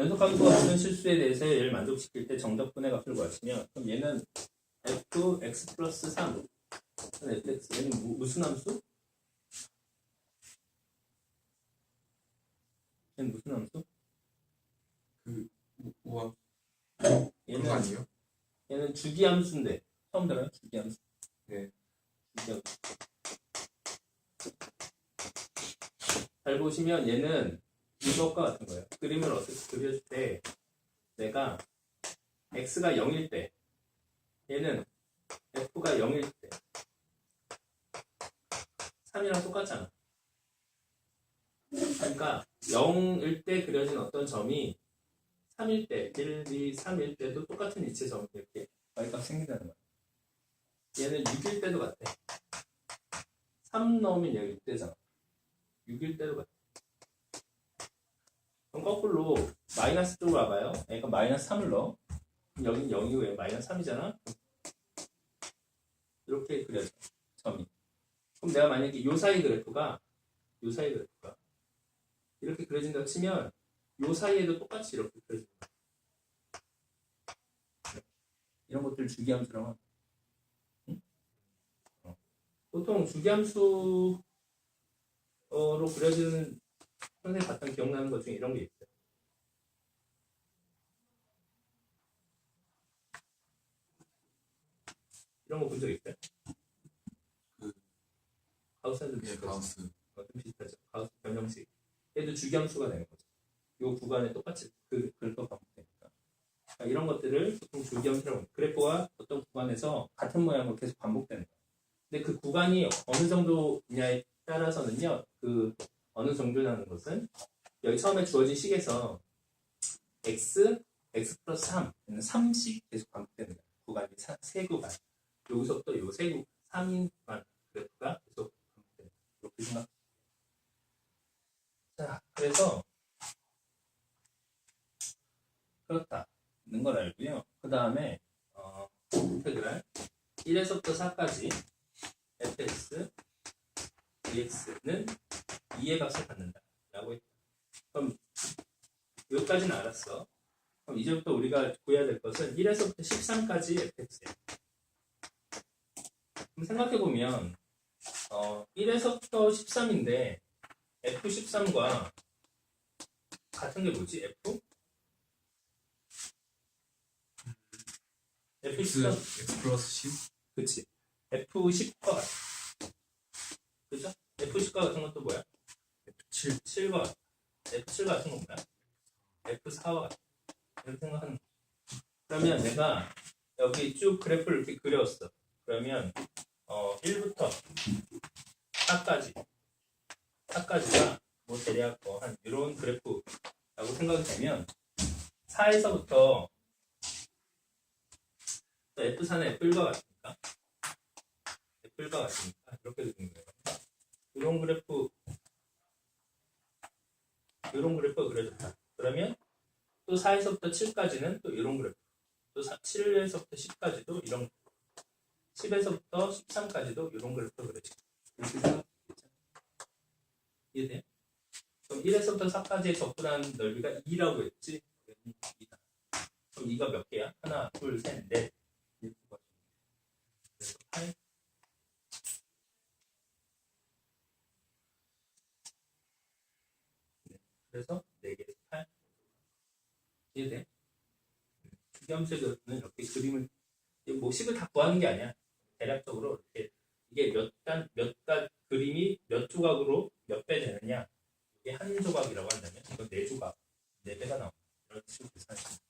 연속함수가 모든 실수에 대해서 얘를 만족시킬 때 정적분의 값을 구하시면 그럼 얘는 f x 플러스 3 fx 얘는 무, 무슨 함수? 얘는 무슨 함수? 우- 우와 얘는 거 아니에요? 얘는 주기함수인데 처음 들어요? 주기함수. 네. 주기함수. 잘 보시면 얘는 이것과 같은 거예요. 그림을 어떻게 그려줄 때 내가 x가 0일 때 얘는 f가 0일 때 3이랑 똑같잖아. 그러니까 0일 때 그려진 어떤 점이 3일 때, 1, 2, 3일 때도 똑같은 위치의 점이 이렇게 y값 생긴다는 거야. 얘는 6일 때도 같아. 3 넣으면 얘가 6대잖아. 6일 때도 같아. 그럼 거꾸로 마이너스 쪽으로 와봐요. 그러니까 마이너스 3을 넣어. 여긴 0이고 얘 마이너스 3이잖아. 이렇게 그려져. 점이. 그럼 내가 만약에 요 사이 그래프가 요 사이 그래프가 이렇게 그려진다고 치면 요 사이에도 똑같이 이렇게 그려져. 이런 것들 주기함수라고 합니다. 응? 어. 보통 주기함수로 그려지는 선생님 봤던 기억나는 것 중에 이런 게 있어요. 이런 거 본 적 있어요? 그- 가우스한테 예 가우스 어, 좀 비슷하죠. 가우스 변형식. 얘도 주기함수가 되는 거죠. 이 구간에 똑같이 그 그래프가 반복되니까. 그러니까 이런 것들을 보통 주기함수라고. 그래프가 어떤 구간에서 같은 모양으로 계속 반복되는 거예요. 근데 그 구간이 어느 정도냐에 따라서는요, 그 어느 정도라는 것은 여기 처음에 주어진 식에서 x, x 플러스 3, 3씩 계속 거예요. 구간이 사- 세 구간. 여기서부터 요세 구간, 3인 구간 그래프가 계속 거예요. 이렇게 생각. 자, 그래서 그렇다는 걸 알고요. 그 다음에 어, 인테그랄 1에서부터 4까지 fx dx는 2의 값을 갖는다 라고 했다. 그럼 여기까지는 알았어. 그럼 이제부터 우리가 구해야 될 것은 1에서부터 13까지 fx예요. 그럼 생각해 보면 어, 1에서부터 13인데 F13과 같은 게 뭐지? F? X F13 X 플러스 10 그치 F10과 같아 그죠? F10과 같은 것도 뭐야? F7 7과 같아 F7 같은 건 뭐야? F4와 같아 이렇게 생각하는 그러면 내가 여기 쭉 그래프를 이렇게 그렸어 그러면 어 1부터 4까지 4까지가 뭐 대략 뭐한 이런 그래프라고 생각이 되면 4에서부터 또 F4는 F1과 같으니까 F1과 같으니까 이렇게 되는 거예요. 이런 그래프 이런 그래프가 그려졌다. 그러면 또 4에서부터 7까지는 또 이런 그래프 또 7에서부터 10까지도 이런 10에서부터 13까지도 이런 그래프가 생각되겠죠? 이해돼요? 그럼 1에서부터 4까지의 적분한 넓이가 2라고 했지? 2다. 그럼 2가 몇 개야? 하나, 둘, 셋, 넷. 이렇게 구하시면 돼요. 그래서 8. 네. 그래서 4개에서 8. 이해돼? 주기함수는 이렇게 그림을, 이뭐 식을 다 구하는 게 아니야. 대략적으로 이렇게 이게 몇 단, 몇 단, 그림이 몇 조각으로 몇 배 되느냐. 이게 한 조각이라고 한다면 이건 네 조각, 네 배가 나온다. 이런 식으로 계산하시면.